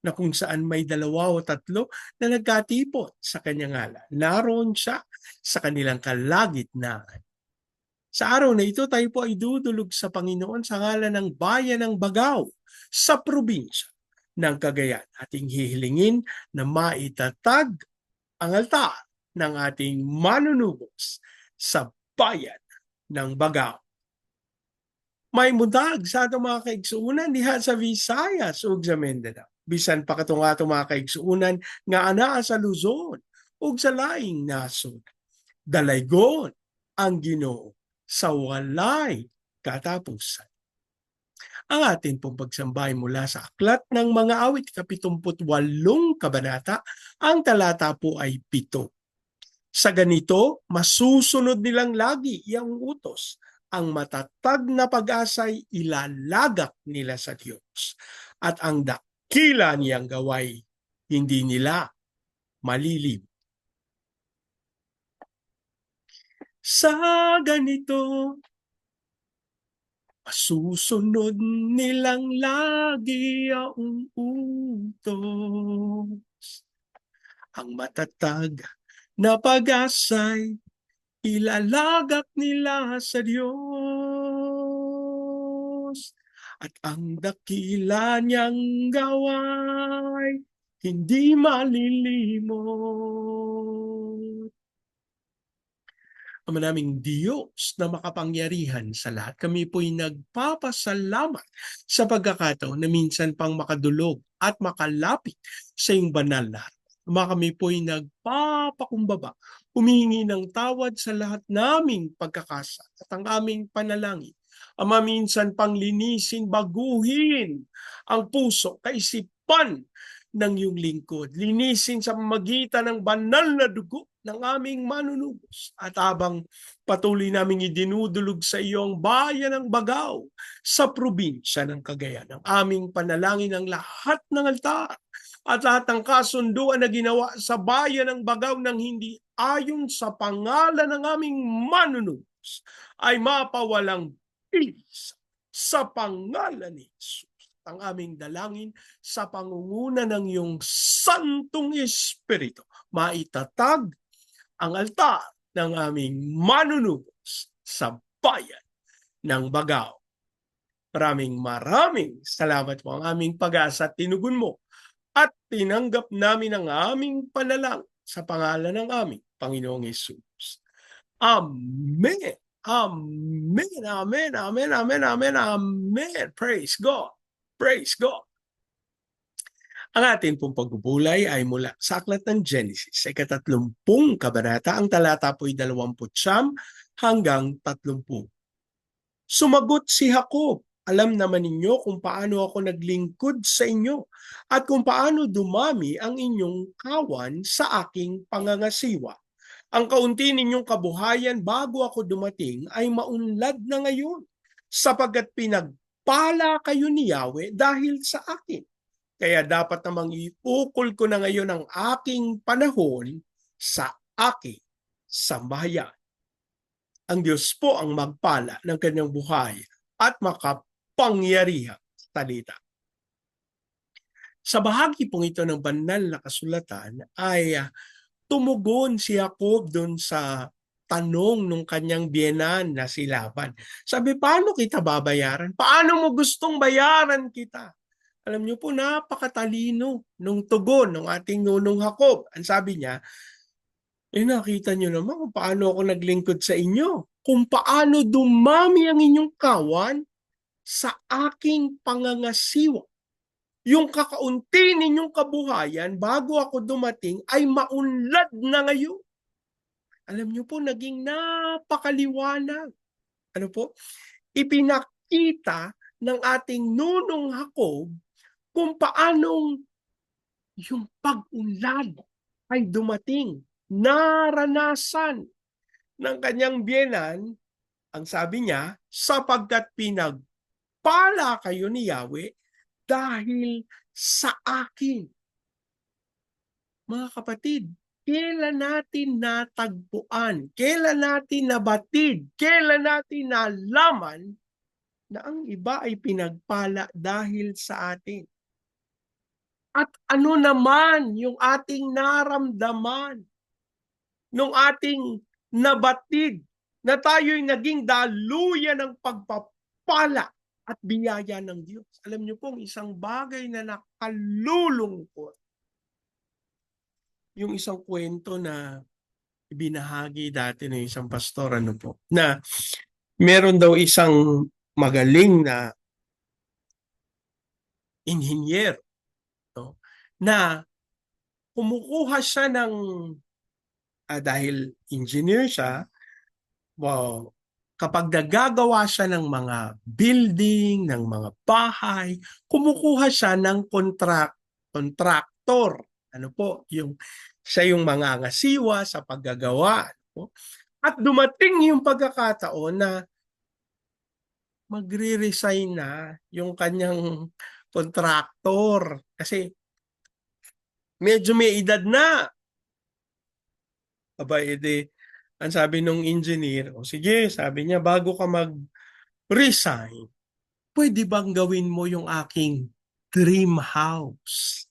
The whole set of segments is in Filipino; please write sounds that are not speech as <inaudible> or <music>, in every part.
na kung saan may dalawa o tatlo na nagkatipon sa kanyang ngalan. Naroon siya sa kanilang kalagitnaan. Sa araw na ito, tayo po ay dudulog sa Panginoon sa ngalan ng bayan ng Bagaw sa probinsya ng Cagayan. Ating hihilingin na maitatag ang altar ng ating manunubos sa bayan ng Bagaw. May mudag sa atong mga kaigsuunan diha sa Visayas ug sa Mindanao bisan pa katong ato mga kaigsuunan nga anaa sa Luzon ug sa laing nasod. Dalaygon ang Ginoo sa walay katapusan. Ang atin pong pagsambay mula sa Aklat ng Mga Awit, kapitumput walong kabanata, ang talata po ay pito. Sa ganito, masusunod nilang lagi iyang utos. Ang matatag na pag-asay ilalagak nila sa Diyos. At ang dak dakila niyang gaway, hindi nila malilim. Sa ganito, masusunod nilang lagi ang utos. Ang matatag na pag-asay, ilalagak nila sa Diyos at ang dakila niyang gaway hindi malilimot. Ama naming Diyos na makapangyarihan sa lahat, kami po'y nagpapasalamat sa pagkakataon na minsan pang makadulog at makalapit sa iyong banal na Ama kami po'y nagpapakumbaba, humingi ng tawad sa lahat naming pagkakasa at ang aming panalangin Ama, minsan panglinisin, baguhin ang puso, kaisipan ng iyong lingkod. Linisin sa magitan ng banal na dugo ng aming manunubos. At habang patuloy naming idinudulog sa iyong bayan ng Bagaw sa probinsya ng Cagayan, ang aming panalangin ng lahat ng altar at lahat ng kasunduan na ginawa sa bayan ng Bagaw ng hindi ayon sa pangalan ng aming manunubos ay mapawalang peace sa pangalan ni Jesus. Ang aming dalangin sa pangunguna ng iyong Santong Espiritu, maitatag ang altar ng aming manunubos sa bayan ng Bagaw. Maraming maraming salamat po ang aming pag-asa tinugon mo at tinanggap namin ang aming panalang sa pangalan ng aming Panginoong Yesus. Amen. Amen, amen, amen, amen, amen, amen. Praise God. Praise God. Ang atin pong pagbubulay ay mula sa aklat ng Genesis, sa ikatatlumpung kabanata, ang talata po'y dalawamput siyam hanggang tatlumpung. Sumagot si Jacob, alam naman ninyo kung paano ako naglingkod sa inyo at kung paano dumami ang inyong kawan sa aking pangangasiwa ang kaunti ninyong kabuhayan bago ako dumating ay maunlad na ngayon sapagkat pinagpala kayo ni Yahweh dahil sa akin. Kaya dapat namang iukol ko na ngayon ang aking panahon sa aking sambahayan. Ang Diyos po ang magpala ng kanyang buhay at makapangyarihang talita. Sa bahagi pong ito ng banal na kasulatan ay uh, tumugon si Jacob doon sa tanong nung kanyang biyenan na si Laban. Sabi, paano kita babayaran? Paano mo gustong bayaran kita? Alam niyo po, napakatalino nung tugon ng ating nunong Jacob. Ang sabi niya, eh nakita niyo naman kung paano ako naglingkod sa inyo. Kung paano dumami ang inyong kawan sa aking pangangasiwa yung kakaunti ninyong kabuhayan bago ako dumating ay maunlad na ngayon. Alam niyo po, naging napakaliwanag. Ano po? Ipinakita ng ating nunong Jacob kung paanong yung pag-unlad ay dumating naranasan ng kanyang biyenan, ang sabi niya, sapagkat pinagpala kayo ni Yahweh dahil sa akin. Mga kapatid, kailan natin natagpuan, kailan natin nabatid, kailan natin nalaman na ang iba ay pinagpala dahil sa atin. At ano naman yung ating naramdaman nung ating nabatid na tayo'y naging daluyan ng pagpapala at biyaya ng Diyos. Alam niyo pong isang bagay na nakalulungkot yung isang kwento na ibinahagi dati ng isang pastor ano po na meron daw isang magaling na engineer no, na kumukuha siya ng uh, dahil engineer siya wow, kapag nagagawa siya ng mga building, ng mga bahay, kumukuha siya ng contract, contractor ano po, yung siya yung mga ngasiwa sa paggagawa. Ano At dumating yung pagkakataon na magre-resign na yung kanyang kontraktor kasi medyo may edad na. Aba, edi, ang sabi nung engineer, o sige, sabi niya, bago ka mag-resign, pwede bang gawin mo yung aking dream house?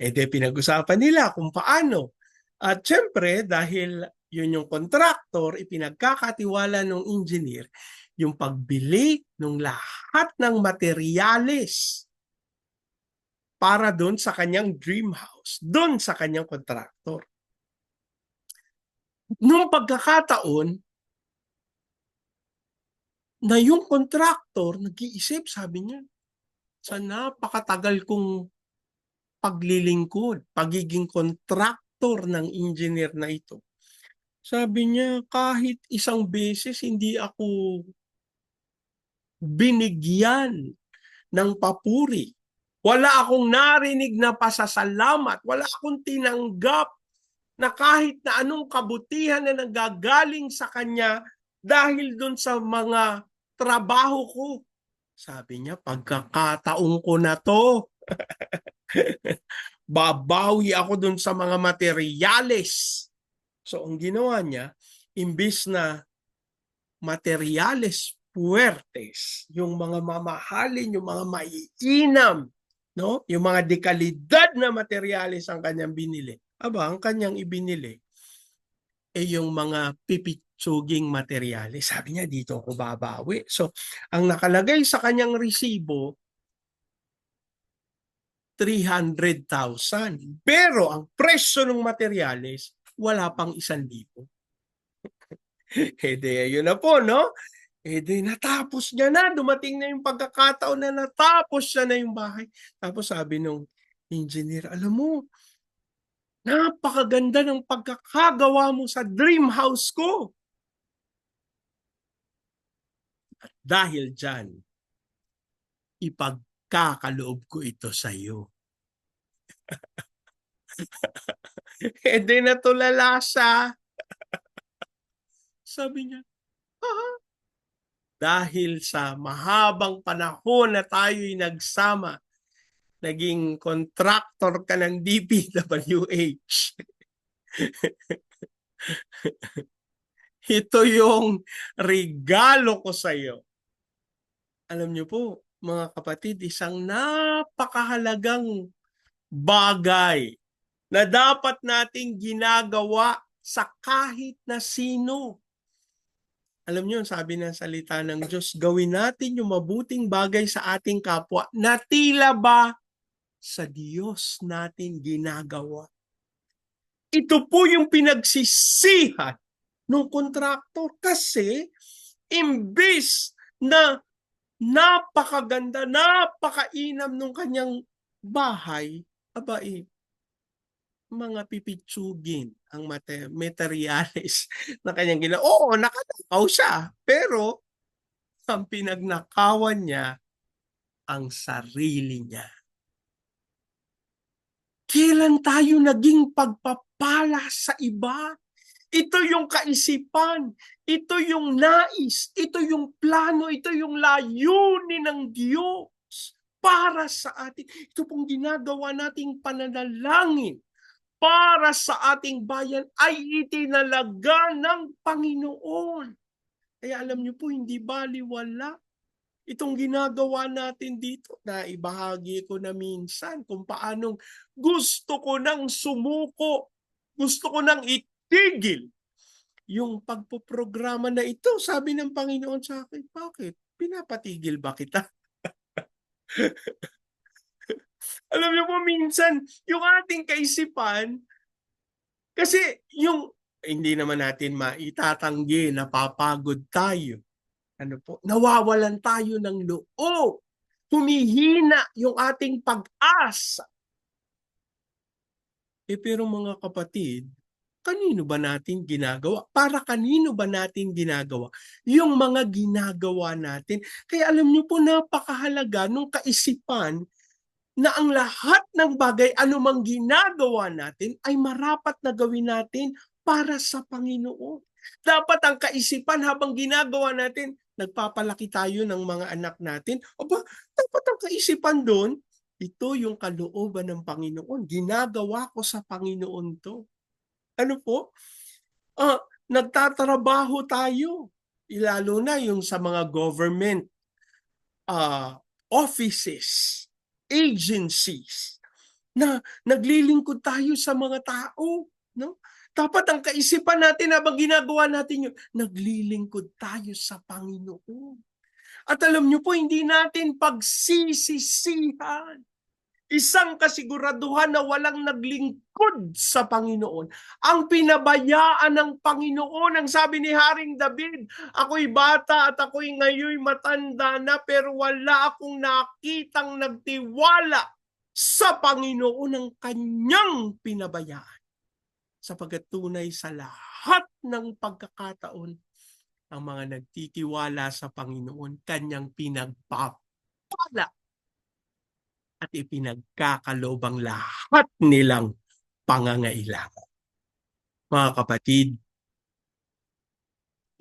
Eh de pinag-usapan nila kung paano. At syempre, dahil yun yung contractor, ipinagkakatiwala ng engineer yung pagbili ng lahat ng materyales para doon sa kanyang dream house, doon sa kanyang contractor. Nung pagkakataon, na yung contractor nag-iisip, sabi niya, sa napakatagal kong paglilingkod, pagiging kontraktor ng engineer na ito. Sabi niya, kahit isang beses hindi ako binigyan ng papuri. Wala akong narinig na pasasalamat. Wala akong tinanggap na kahit na anong kabutihan na nagagaling sa kanya dahil dun sa mga trabaho ko. Sabi niya, pagkakataong ko na to. <laughs> Babawi ako dun sa mga materyales. So ang ginawa niya, imbis na materyales puertes, yung mga mamahalin, yung mga maiinam, no? Yung mga dekalidad na materyales ang kanyang binili. Aba, ang kanyang ibinili ay eh yung mga pipitsuging materyales. Sabi niya, dito ako babawi. So, ang nakalagay sa kanyang resibo, 300,000. Pero ang presyo ng materyales, wala pang isang libo. <laughs> eh di, yun na po, no? Eh di, natapos niya na. Dumating na yung pagkakataon na natapos siya na yung bahay. Tapos sabi nung engineer, alam mo, napakaganda ng pagkakagawa mo sa dream house ko. At dahil dyan, ipag kakaloob ko ito sa iyo. eh <laughs> di natulala siya. <laughs> Sabi niya, ah, dahil sa mahabang panahon na tayo'y nagsama, naging contractor ka ng DPWH. <laughs> Ito yung regalo ko sa iyo. Alam niyo po, mga kapatid, isang napakahalagang bagay na dapat nating ginagawa sa kahit na sino. Alam niyo, sabi ng salita ng Diyos, gawin natin yung mabuting bagay sa ating kapwa na tila ba sa Diyos natin ginagawa. Ito po yung pinagsisihan ng kontraktor kasi imbis na napakaganda, napakainam nung kanyang bahay, aba eh, mga pipitsugin ang mate- materialis <laughs> na kanyang ginawa. Oo, nakatakaw siya. Pero, ang pinagnakawan niya, ang sarili niya. Kailan tayo naging pagpapala sa iba? Ito yung kaisipan, ito yung nais, ito yung plano, ito yung layunin ng Diyos para sa atin. Ito pong ginagawa nating pananalangin para sa ating bayan ay itinalaga ng Panginoon. Kaya alam niyo po, hindi baliwala itong ginagawa natin dito na ibahagi ko na minsan kung paanong gusto ko nang sumuko, gusto ko nang itigil yung pagpoprograma na ito. Sabi ng Panginoon sa akin, bakit? Pinapatigil ba kita? <laughs> Alam niyo po minsan, yung ating kaisipan, kasi yung hindi naman natin maitatanggi na papagod tayo ano po, nawawalan tayo ng loob. Humihina yung ating pag-asa. Eh pero mga kapatid, kanino ba natin ginagawa? Para kanino ba natin ginagawa? Yung mga ginagawa natin. Kaya alam niyo po, napakahalaga nung kaisipan na ang lahat ng bagay, anumang ginagawa natin, ay marapat na gawin natin para sa Panginoon. Dapat ang kaisipan habang ginagawa natin, nagpapalaki tayo ng mga anak natin. Aba, dapat ang kaisipan doon, ito yung kalooban ng Panginoon. Ginagawa ko sa Panginoon to. Ano po? Ah, nagtatrabaho tayo. Lalo na yung sa mga government uh, offices, agencies, na naglilingkod tayo sa mga tao. No? Dapat ang kaisipan natin habang ginagawa natin yun, naglilingkod tayo sa Panginoon. At alam nyo po, hindi natin pagsisisihan. Isang kasiguraduhan na walang naglingkod sa Panginoon. Ang pinabayaan ng Panginoon, ang sabi ni Haring David, ako'y bata at ako'y ngayon matanda na pero wala akong nakitang nagtiwala sa Panginoon ang kanyang pinabayaan sapagkat tunay sa lahat ng pagkakataon ang mga nagtitiwala sa Panginoon kanyang pinagpapala at ipinagkakalobang lahat nilang pangangailangan. Mga kapatid,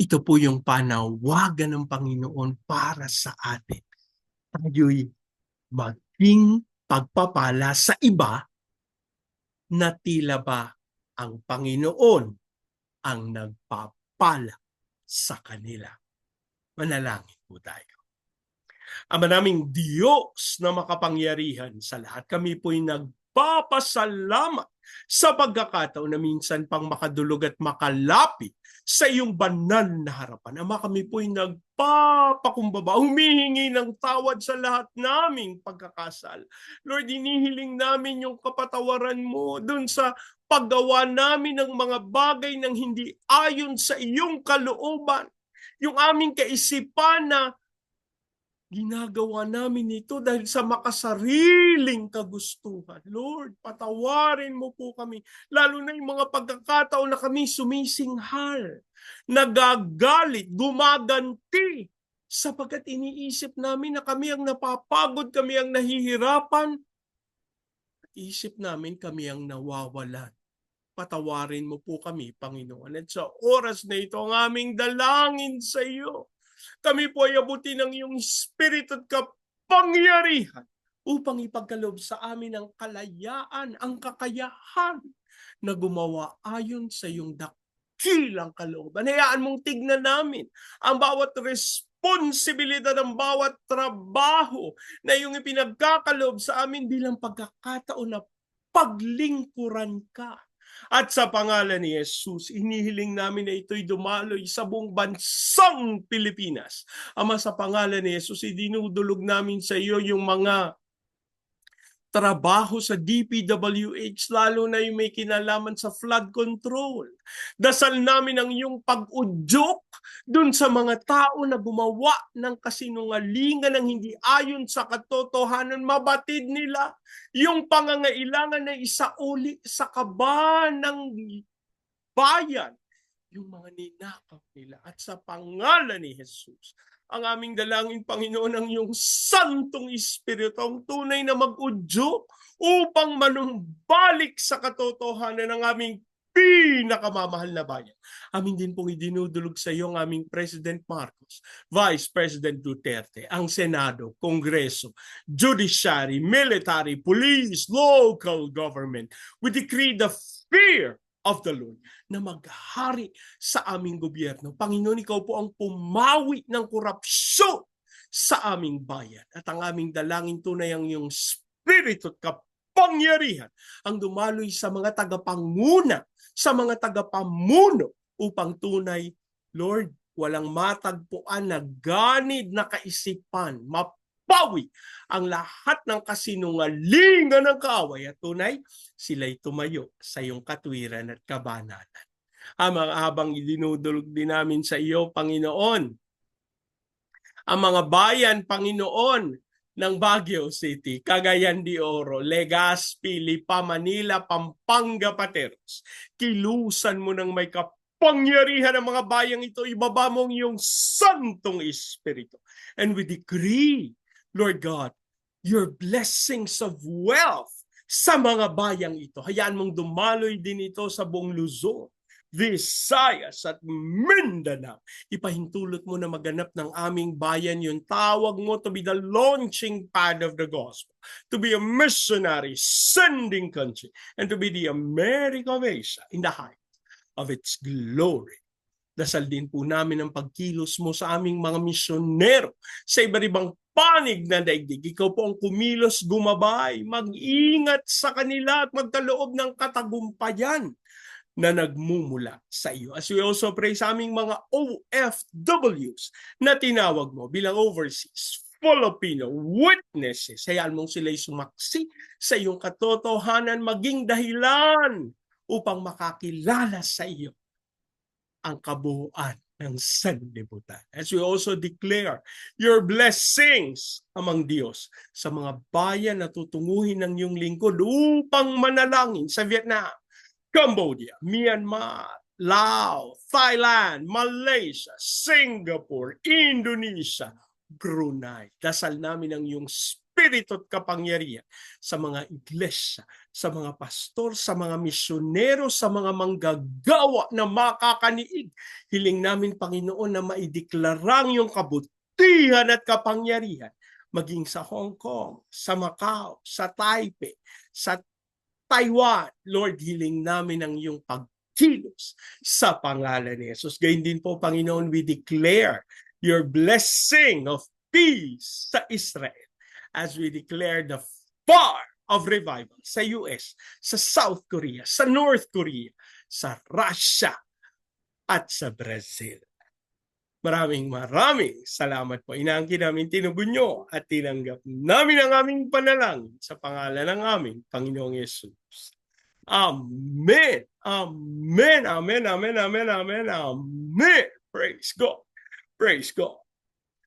ito po yung panawagan ng Panginoon para sa atin. Tayo'y maging pagpapala sa iba na tila ba ang Panginoon ang nagpapala sa kanila. Manalangin po tayo. Ama naming Diyos na makapangyarihan sa lahat, kami po'y nagpapasalamat sa pagkakataon na minsan pang makadulog at makalapit sa iyong banal na harapan. Ama kami po'y nagpapakumbaba, humihingi ng tawad sa lahat naming pagkakasal. Lord, inihiling namin yung kapatawaran mo dun sa paggawa namin ng mga bagay ng hindi ayon sa iyong kalooban. Yung aming kaisipan na ginagawa namin ito dahil sa makasariling kagustuhan. Lord, patawarin mo po kami. Lalo na yung mga pagkakataon na kami sumisinghal, nagagalit, gumaganti, sapagkat iniisip namin na kami ang napapagod, kami ang nahihirapan, isip namin kami ang nawawalan. Patawarin mo po kami, Panginoon. At sa oras na ito, ang aming dalangin sa iyo. Kami po ay abutin ng iyong spirit at kapangyarihan upang ipagkalob sa amin ang kalayaan, ang kakayahan na gumawa ayon sa iyong dakilang kalooban. Hayaan mong tignan namin ang bawat responsibilidad ng bawat trabaho na yung ipinagkakalob sa amin bilang pagkakataon na paglingkuran ka. At sa pangalan ni Jesus, inihiling namin na ito'y dumaloy sa buong bansang Pilipinas. Ama sa pangalan ni Jesus, idinudulog namin sa iyo yung mga trabaho sa DPWH, lalo na yung may kinalaman sa flood control. Dasal namin ang iyong pag-udyok dun sa mga tao na gumawa ng kasinungalingan ng hindi ayon sa katotohanan, mabatid nila yung pangangailangan na isauli sa kaba ng bayan yung mga ninakaw nila. At sa pangalan ni Jesus, ang aming dalangin, Panginoon, ang iyong Santong Espiritu, ang tunay na mag-udyo upang manumbalik sa katotohanan ng aming pinakamamahal na bayan. Amin din pong idinudulog sa iyo ang aming President Marcos, Vice President Duterte, ang Senado, Kongreso, Judiciary, Military, Police, Local Government. We decree the fear of the Lord na maghari sa aming gobyerno. Panginoon, ikaw po ang pumawi ng korupsyon sa aming bayan. At ang aming dalangin tunay ang iyong spirito at kapangyarihan ang dumaloy sa mga tagapanguna sa mga tagapamuno upang tunay, Lord, walang matagpuan na ganid na kaisipan, mapawi ang lahat ng kasinungalingan ng kaaway at tunay, sila'y tumayo sa iyong katwiran at kabanalan. Amang habang idinudulog din namin sa iyo, Panginoon, ang mga bayan, Panginoon, ng Baguio City, Cagayan de Oro, Legazpi, Lipa, Manila, Pampanga, Pateros. Kilusan mo ng may kapangyarihan ng mga bayang ito, ibaba mo ang iyong santong espiritu. And we decree, Lord God, your blessings of wealth sa mga bayang ito. Hayaan mong dumaloy din ito sa buong Luzon. Visayas at Mindanao. Ipahintulot mo na maganap ng aming bayan yung tawag mo to be the launching pad of the gospel, to be a missionary sending country, and to be the America of Asia in the height of its glory. Dasal din po namin ang pagkilos mo sa aming mga misyonero sa iba't ibang panig na daigdig. Ikaw po ang kumilos gumabay, mag-ingat sa kanila at magkaloob ng katagumpayan na nagmumula sa iyo. As we also pray sa aming mga OFWs na tinawag mo bilang overseas Filipino witnesses. Hayaan mong sila'y sumaksi sa iyong katotohanan maging dahilan upang makakilala sa iyo ang kabuuan ng sanlibutan. As we also declare your blessings among Diyos sa mga bayan na tutunguhin ng iyong lingkod upang manalangin sa Vietnam, Cambodia, Myanmar, Laos, Thailand, Malaysia, Singapore, Indonesia, Brunei. Dasal namin ang iyong spirito at kapangyarihan sa mga iglesia, sa mga pastor, sa mga misyonero, sa mga manggagawa na makakaniig. Hiling namin, Panginoon, na maideklarang yung kabutihan at kapangyarihan maging sa Hong Kong, sa Macau, sa Taipei, sa Taiwan. Lord, hiling namin ang iyong pagkilos sa pangalan ni Jesus. Gayun din po, Panginoon, we declare your blessing of peace sa Israel as we declare the far of revival sa US, sa South Korea, sa North Korea, sa Russia, at sa Brazil. Maraming maraming salamat po. Inaangkin namin tinugon nyo at tinanggap namin ang aming panalangin sa pangalan ng aming Panginoong Yesus. Amen. Amen. Amen. Amen. Amen. Amen. Amen. Praise God. Praise God.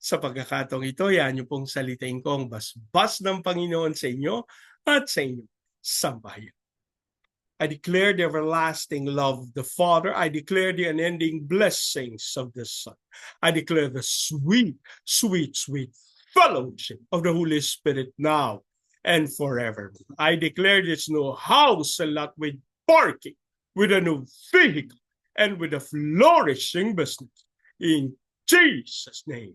Sa pagkakataong ito, yan yung pong salitain ko ang basbas ng Panginoon sa inyo at sa inyo sambahayan. I declare the everlasting love of the Father. I declare the unending blessings of the Son. I declare the sweet, sweet, sweet fellowship of the Holy Spirit now and forever. I declare this new house a lot with parking, with a new vehicle, and with a flourishing business. In Jesus' name.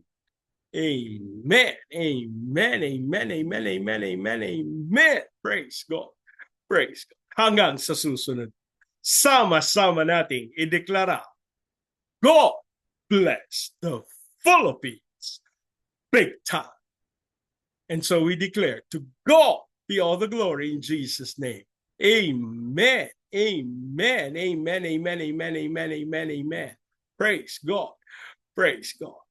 Amen. Amen. Amen. Amen. Amen. Amen. Amen. Praise God. Praise God. Hanggang sa susunod. Sama-sama nating ideklara, God bless the Philippines big time. And so we declare to God be all the glory in Jesus' name. Amen. Amen. Amen. Amen. Amen. Amen. Amen. Amen. Praise God. Praise God.